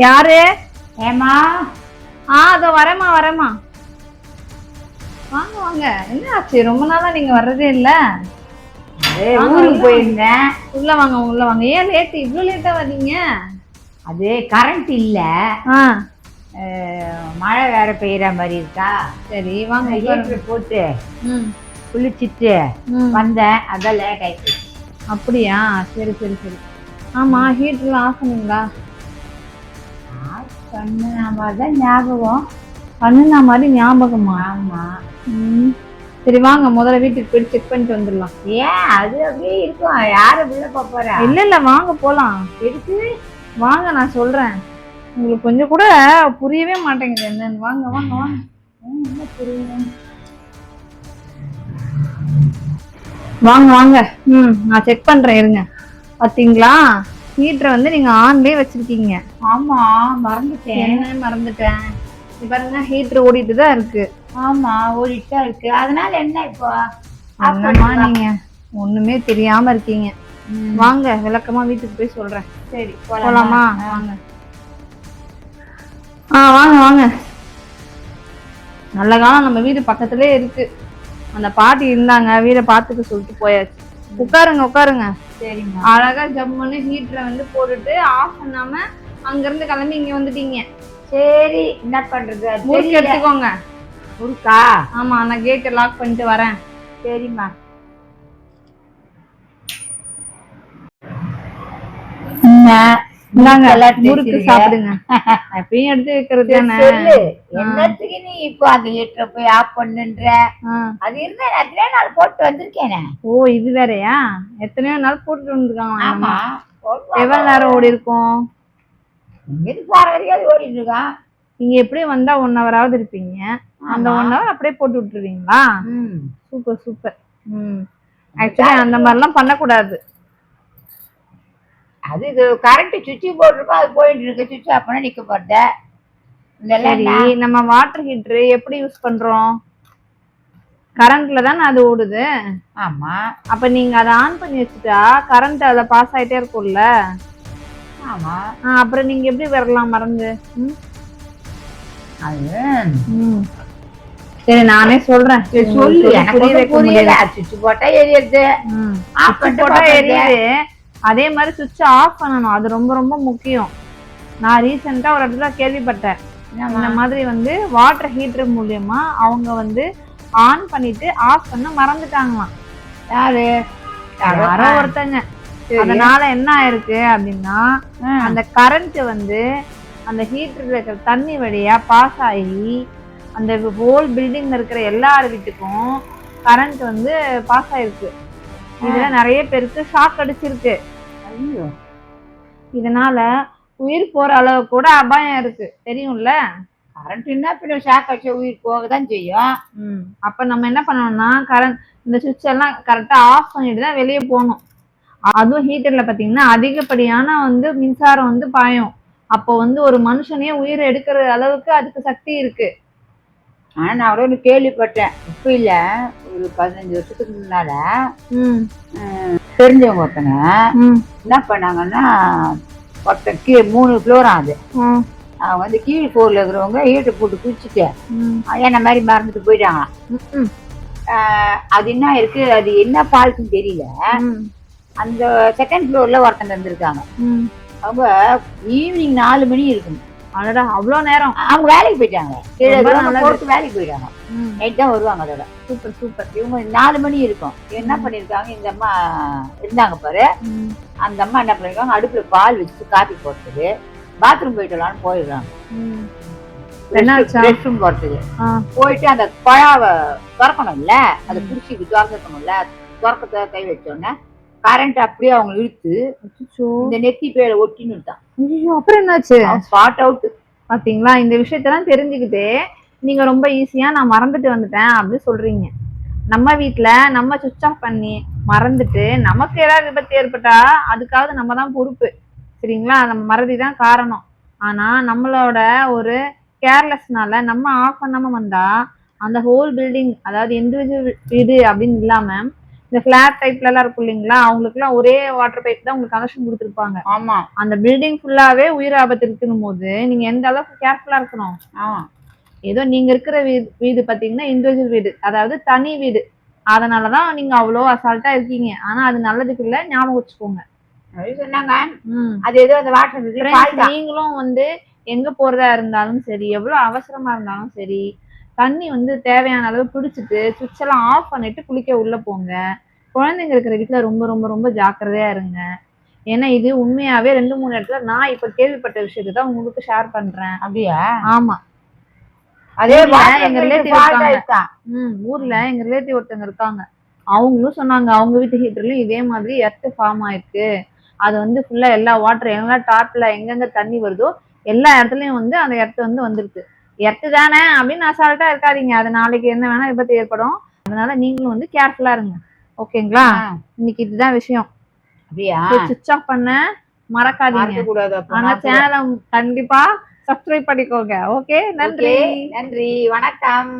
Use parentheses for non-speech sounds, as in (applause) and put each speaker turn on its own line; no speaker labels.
யாரு?
ஏமா
ஆ அதோ வரேம்மா வரேம்மா. வாங்க வாங்க. என்ன ஆச்சு ரொம்ப நாளா நீங்க வர்றதே இல்ல.
ஊருக்கு போயிருந்தேன்.
உள்ள வாங்க உள்ள வாங்க. ஏன் லேட் இவ்ளோ லேட்டா வர்றீங்க?
அது கரண்ட் இல்ல. மழை வேற பெய்யற மாதிரி இருக்கா.
சரி வாங்க.
ஹீட்டர் போட்டு குளிச்சிட்டு வந்தேன். அதான் லேட் ஆயிடுச்சு
அப்படியா? சரி சரி சரி. ஆமா ஹீட்டர்லாம் ஆஃப் பண்ணீங்களா?
மாதிரி தான் ஞாபகம்.
பண்ணுன மாதிரி ஞாபகமா?
ஆமா.
ம். சரி வாங்க. முதல்ல வீட்டுக்கு போய் செக் பண்ணிட்டு வந்துடலாம்.
ஏன்? அது அப்படியே இருக்கும். யாரு போக போறா?
இல்ல இல்ல. வாங்க போலாம்.
எதுக்கு?
வாங்க நான் சொல்றேன். உங்களுக்கு கொஞ்சம் கூட புரியவே மாட்டேங்குது என்னன்னு. வாங்க வாங்க வாங்க.
என்ன புரியல?
வாங்க வாங்க. ம் நான் செக் பண்றேன் இருங்க. பாத்தீங்களா? ஹீட்டரை வந்து நீங்க ஆன்லயே வச்சிருக்கீங்க.
ஆமா மறந்துட்டேன்.
என்ன மறந்துட்டேன்? பாருங்க ஹீட்டர் ஓடிட்டு தான் இருக்கு.
ஆமா ஓடிட்டு தான் இருக்கு. அதனால என்ன இப்போ?
என்னம்மா நீங்க ஒண்ணுமே தெரியாம இருக்கீங்க. வாங்க விளக்கமா வீட்டுக்கு போய் சொல்றேன்.
சரி
போலாமா? வாங்க. ஆ வாங்க வாங்க. நல்ல காலம் நம்ம வீடு பக்கத்துலயே இருக்கு. அந்த பாட்டி இருந்தாங்க வீடை பார்த்துக்க சொல்லிட்டு போயாச்சு. உட்காருங்க உட்காருங்க. அழகா ஜம்முன்னு ஹீட்டரை வந்து போட்டுட்டு ஆஃப் பண்ணாம அங்க இருந்து கிளம்பி இங்க வந்துட்டீங்க.
சரி என்ன பண்றது?
முறுக்கு. எடுத்துக்கோங்க.
முறுக்கா
ஆமா நான் கேட்டை லாக் பண்ணிட்டு வரேன்.
சரிம்மா. எல்லாம்
முறுக்கு. சாப்பிடுங்க. (laughs) எப்பயும் எடுத்து வைக்கிறது தானே?
என்னத்துக்கு நீ இப்போ அந்த ஹீட்டரை போய் ஆஃப் பண்ணுன்ற. அது இருந்தா நான் எத்தனை நாள் போட்டு வந்திருக்கேனே.
ஓ இது வேறயா? எத்தனையோ நாள் போட்டுட்டு வந்துருக்காங்க
ஆமா
எவ்வளவு நேரம் ஓடி இருக்கும்?
போற வரைக்கும் ஓடிட்டு இருக்கான்
நீங்க எப்படியும் வந்தா ஒன் ஹவராவது இருப்பீங்க. அந்த ஒன் ஹவர் அப்படியே போட்டு விட்டுருவீங்களா? Super super. ம். ஆக்சுவலி அந்த மாதிரிலாம் பண்ணக்கூடாது.
அது கரண்ட் சுவிட்ச் போட்டிருக்கோம் அது போயிட்டு இருக்கு. சுவிட்ச் ஆஃப் பண்ண நிக்க போறத. இதெல்லாம்?
நம்ம வாட்டர் ஹீட்டர் எப்படி யூஸ் பண்றோம்? கரண்ட்ல தானே அது ஓடுது.
ஆமா.
அப்ப நீங்க அதை ஆன் பண்ணி வச்சுட்டா கரண்ட் அதுல பாஸ் ஆயிட்டே இருக்கும்ல.
ஆமா.
அப்புறம் நீங்க எப்படி வரலாம் மறந்து?
அது.
சரி நானே சொல்றேன்.
சொல்லு. எனக்கு புரியல. சுவிட்ச் போட்டா எரியுது. ஆஃப்
போட்டா. எரியுது. அதே மாதிரி சுவிட்ச் ஆஃப் பண்ணணும். அது ரொம்ப ரொம்ப முக்கியம். நான் ரீசெண்டா ஒரு இடத்துல கேள்விப்பட்டேன். இந்த மாதிரி வந்து வாட்டர் ஹீட்டர் மூலியமா அவங்க வந்து ஆன் பண்ணிட்டு ஆஃப் பண்ண மறந்துட்டாங்களாம்.
யாரு?
யாரோ ஒருத்தங்க. அதனால என்ன ஆயிருக்கு அப்படின்னா. அந்த கரண்ட் வந்து அந்த ஹீட்டர்ல இருக்கிற தண்ணி வழியா பாஸ் ஆகி அந்த ஹோல் பில்டிங்ல இருக்கிற எல்லார் வீட்டுக்கும் கரண்ட் வந்து பாஸ் ஆயிருக்கு. இதுல நிறைய பேருக்கு ஷாக் அடிச்சிருக்கு. இதனால உயிர் போற அளவு கூட அபாயம் இருக்கு. தெரியும்ல?
கரண்ட்னா பின்ன ஷாக் அடிச்ச உயிர் போக தான் செய்யும்.
அப்ப நம்ம என்ன பண்ணணும்னா கரண்ட் இந்த சுவிட்ச் எல்லாம் கரெக்டா ஆஃப் பண்ணிட்டு தான் வெளியே போகணும். அதுவும் ஹீட்டர்ல பாத்தீங்கன்னா அதிகப்படியான வந்து மின்சாரம் வந்து பாயும். அப்போ வந்து ஒரு மனுஷனே உயிரை எடுக்கிற அளவுக்கு அதுக்கு சக்தி இருக்கு.
ஆனா நான் கூட ஒண்ணு கேள்விப்பட்டேன். இப்ப இல்ல. ஒரு பதினஞ்சு வருஷத்துக்கு முன்னால தெரிஞ்சவங்க ஒருத்தங்க என்ன பண்ணாங்கன்னா ஒருத்தன் கீழே மூணு ஃப்ளோரா அது. அவங்க வந்து கீழ் ஃப்ளோர்ல இருக்கிறவங்க ஹீட்டர் போட்டு குளிச்சுட்டு என்ன மாதிரி மறந்துட்டு போயிட்டாங்களாம் ஆஹ் அது என்ன இருக்கு அது என்ன ஃபால்ட்னு தெரியல. அந்த செகண்ட் ஃப்ளோர்ல ஒருத்தங்க இருந்திருக்காங்க.
ம்.
அவங்க ஈவினிங் நாலு மணி இருக்கும்.
அடடா அவ்வளோ நேரம்.
அவங்க வேலைக்கு போயிட்டாங்க. கீழே. போட்டு வேலைக்கு போயிட்டாங்க. நைட் தான் வருவாங்க அதோட
சூப்பர் சூப்பர்.
இவங்க நாலு மணி இருக்கும். என்ன பண்ணிருக்காங்க இந்த அம்மா இருந்தாங்க பாரு. அந்த அம்மா என்ன பண்ணிருக்காங்க அடுப்புல பால் வச்சு காபி போட்டது பாத்ரூம் போயிட்டு வரலாம்னு போயிடுறாங்க. போறதுக்கு போயிட்டு அந்த குழாவை திறக்கணும்ல அதை பிடிச்சி திறந்துக்கணும்ல திறக்கத்தை கை வச்சோடனே கரண்ட் அப்படியே அவங்க இழுத்து. இந்த நெத்தி பேரை ஒட்டின்னு
ஐயோ, அப்புறம் என்னாச்சு?
ஸ்பாட் அவுட்
பாத்தீங்களா? இந்த விஷயத்தெல்லாம் தெரிஞ்சுக்கிட்டு நீங்க ரொம்ப ஈஸியா நான் மறந்துட்டு வந்துட்டேன் அப்படின்னு சொல்றீங்க. நம்ம வீட்ல நம்ம சுவிட்ச் ஆஃப் பண்ணி மறந்துட்டு நமக்கு ஏதாவது விபத்து ஏற்பட்டா அதுக்காவது நம்ம தான் பொறுப்பு. சரிங்களா? நம்ம மறதி தான் காரணம். ஆனா நம்மளோட ஒரு கேர்லெஸ்னால நம்ம ஆஃப் பண்ணாம வந்தா அந்த ஹோல் பில்டிங் அதாவது இண்டிவிஜுவல் வீடு அப்படின்னு இல்லாம இந்த பிளாட் டைப்ல எல்லாம் இருக்கும் இல்லைங்களா அவங்களுக்கு எல்லாம் ஒரே வாட்டர் பைப் தான் உங்களுக்கு கனெக்ஷன் கொடுத்துருப்பாங்க.
ஆமா.
அந்த பில்டிங் ஃபுல்லாவே உயிர் ஆபத்து இருக்குன்னு போது நீங்க எந்த அளவுக்கு கேர்ஃபுல்லா இருக்கணும்?
ஆமா
ஏதோ நீங்க இருக்கிற வீடு வீடு பாத்தீங்கன்னா இண்டிவிஜுவல் வீடு அதாவது தனி வீடு. அதனாலதான் நீங்க அவ்வளோ அசால்ட்டா இருக்கீங்க. ஆனா அது நல்லதுக்கு இல்ல ஞாபகம் வச்சுக்கோங்க.
சொன்னாங்க. அது ஏதோ அந்த வாட்டர்
நீங்களும் வந்து எங்க போறதா இருந்தாலும் சரி எவ்வளவு அவசரமா இருந்தாலும் சரி தண்ணி வந்து தேவையான அளவு பிடிச்சிட்டு சுவிட்ச் எல்லாம் ஆஃப் பண்ணிட்டு குளிக்க உள்ள போங்க. குழந்தைங்க இருக்கிற வீட்டுல ரொம்ப ரொம்ப ரொம்ப ஜாக்கிரதையா இருங்க. ஏன்னா இது உண்மையாவே ரெண்டு மூணு இடத்துல நான் இப்ப கேள்விப்பட்ட விஷயத்தை தான் உங்களுக்கு ஷேர் பண்றேன்.
அப்படியா?
ஆமா.
அதே
எங்க.
ஆயிடுச்சாம்.
ம் ஊர்ல எங்க ரிலேட்டிவ் ஒருத்தவங்க இருக்காங்க. அவங்களும் சொன்னாங்க அவங்க வீட்டு ஹீட்டர்லயும் இதே மாதிரி எர்த்து ஃபார்ம் ஆயிருக்கு. அது வந்து ஃபுல்லா எல்லா வாட்டர் எங்கெல்லாம் டாப்ல எங்கெங்க தண்ணி வருதோ எல்லா இடத்துலயும் வந்து அந்த எர்த்து வந்து வந்திருக்கு. எர்த்து தானே அப்படின்னு அசால்ட்டா இருக்காதீங்க. அது நாளைக்கு என்ன வேணா விபத்து ஏற்படும். அதனால நீங்களும் வந்து கேர்ஃபுல்லா இருங்க. ஓகேங்களா இன்னைக்கு இதுதான் விஷயம்.
அப்படியா?
சுவிட்ச் ஆஃப் பண்ண மறக்காதீங்க. ஆனா சேனலை கண்டிப்பா சப்ஸ்கிரைப் பண்ணிக்கோங்க. ஓகே நன்றி.
நன்றி. வணக்கம்.